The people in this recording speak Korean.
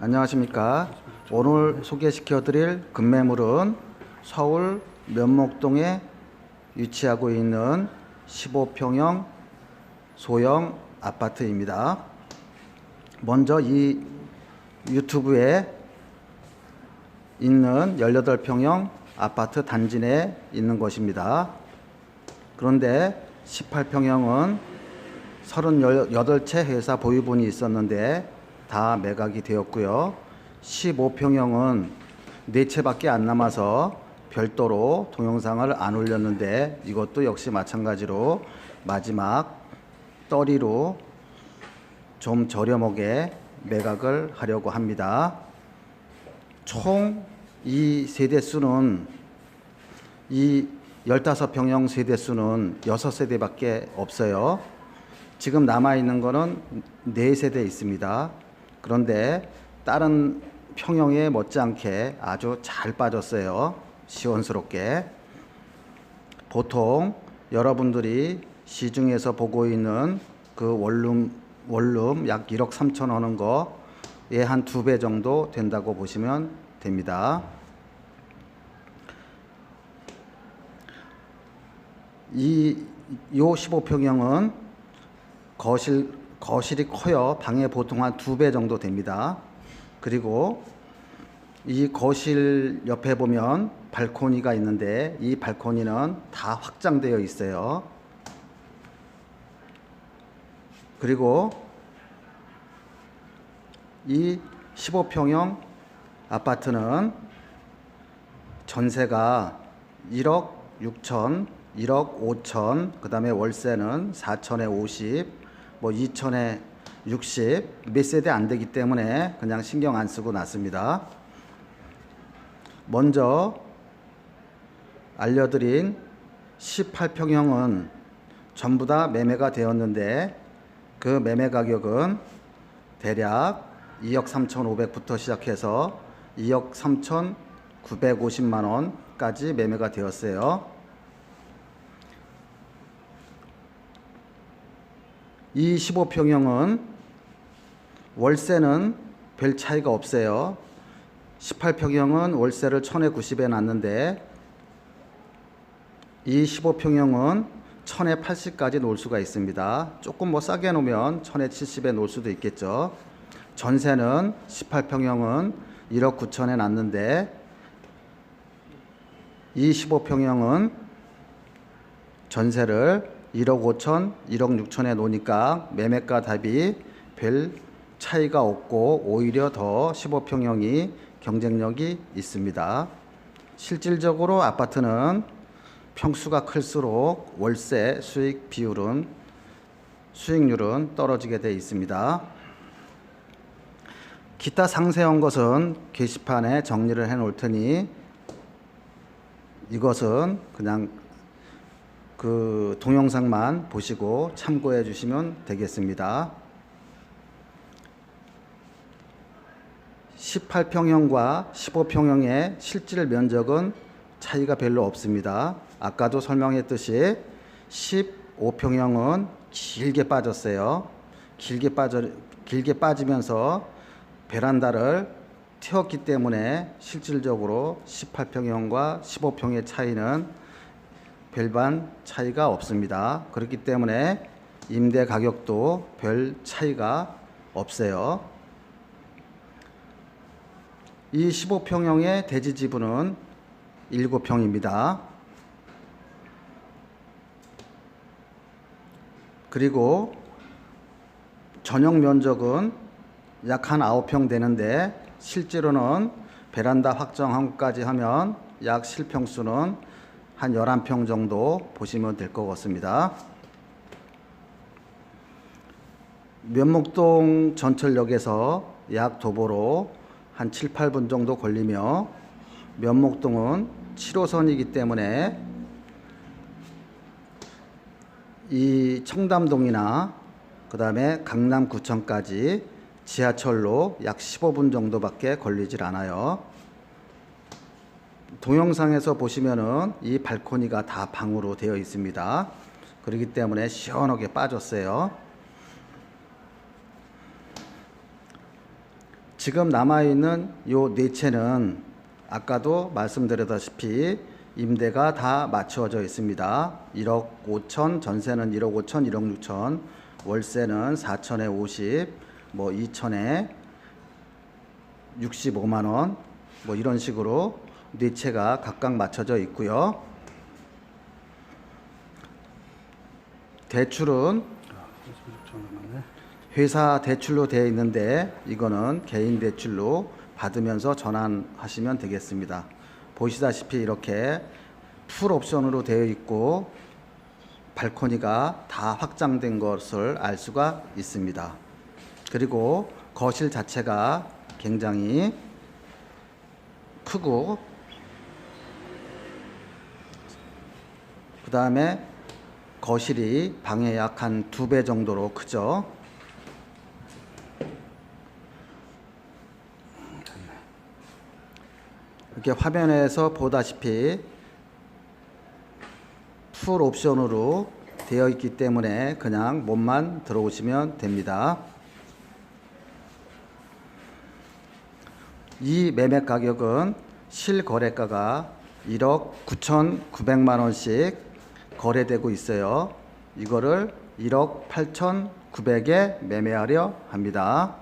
안녕하십니까. 오늘 소개시켜 드릴 급매물은 서울 면목동에 위치하고 있는 15평형 소형 아파트입니다. 먼저 이 유튜브에 있는 18평형 아파트 단지 내에 있는 것입니다. 그런데 18평형은 38채 회사 보유분이 있었는데 다 매각이 되었고요. 15평형은 4채밖에 안 남아서 별도로 동영상을 안 올렸는데 이것도 역시 마찬가지로 마지막 떨이로 좀 저렴하게 매각을 하려고 합니다. 총 이 세대수는 이 15평형 세대수는 6세대밖에 없어요. 지금 남아 있는 거는 4세대 있습니다. 그런데 다른 평형에 못지않게 아주 잘 빠졌어요. 시원스럽게. 보통 여러분들이 시중에서 보고 있는 그 원룸 원룸 약 1억 3천 하는 거에 한두 배 정도 된다고 보시면 됩니다. 이 요 15평형은 거실 거실이 커요. 방에 보통 한 두 배 정도 됩니다. 그리고 이 거실 옆에 보면 발코니가 있는데 이 발코니는 다 확장되어 있어요. 그리고 이 15평형 아파트는 전세가 1억 6천, 1억 5천, 그 다음에 월세는 4천에 50, 뭐 2천에 60, 몇 세대 안 되기 때문에 그냥 신경 안 쓰고 났습니다. 먼저 알려드린 18평형은 전부 다 매매가 되었는데 그 매매 가격은 대략 2억 3,500부터 시작해서 2억 3,950만 원까지 매매가 되었어요. 이 15평형은 월세는 별 차이가 없어요. 18평형은 월세를 1,000에 90에 놨는데 이 15평형은 1000에 80까지 놓을 수가 있습니다. 조금 뭐 싸게 놓으면 1000에 70에 놓을 수도 있겠죠. 전세는 18평형은 1억 9천에 놨는데 이 15평형은 전세를 1억 5천, 1억 6천에 놓으니까 매매가 대비 별 차이가 없고 오히려 더 15평형이 경쟁력이 있습니다. 실질적으로 아파트는 평수가 클수록 월세 수익 비율은 수익률은 떨어지게 돼 있습니다. 기타 상세한 것은 게시판에 정리를 해 놓을 테니 이것은 그냥 그 동영상만 보시고 참고해 주시면 되겠습니다. 18평형과 15평형의 실질 면적은 차이가 별로 없습니다. 아까도 설명했듯이 15평형은 길게 빠졌어요. 길게 빠져 길게 빠지면서 베란다를 태웠기 때문에 실질적으로 18평형과 15평의 차이는 별반 차이가 없습니다. 그렇기 때문에 임대 가격도 별 차이가 없어요. 이 15평형의 대지 지분은 7평입니다. 그리고 전용 면적은 약 한 9평 되는데 실제로는 베란다 확정함까지 하면 약 실평수는 한 11평 정도 보시면 될 것 같습니다. 면목동 전철역에서 약 도보로 한 7, 8분 정도 걸리며 면목동은 7호선이기 때문에 이 청담동이나 그 다음에 강남구청까지 지하철로 약 15분 정도밖에 걸리질 않아요. 동영상에서 보시면은 이 발코니가 다 방으로 되어 있습니다. 그렇기 때문에 시원하게 빠졌어요. 지금 남아 있는 요 네 채는 아까도 말씀드렸다시피 임대가 다 맞춰져 있습니다. 1억 5천, 전세는 1억 5천, 1억 6천, 월세는 4천에 50, 뭐 2천에 65만 원, 뭐 이런 식으로 네 채가 각각 맞춰져 있고요. 대출은 회사 대출로 되어 있는데 이거는 개인 대출로 받으면서 전환하시면 되겠습니다. 보시다시피 이렇게 풀 옵션으로 되어 있고 발코니가 다 확장된 것을 알 수가 있습니다. 그리고 거실 자체가 굉장히 크고 그 다음에 거실이 방에 약 한 두 배 정도로 크죠. 이렇게 화면에서 보다시피 풀 옵션으로 되어 있기 때문에 그냥 몸만 들어오시면 됩니다. 이 매매 가격은 실거래가가 1억 9,900만 원씩 거래되고 있어요. 이거를 1억 8,900에 매매하려 합니다.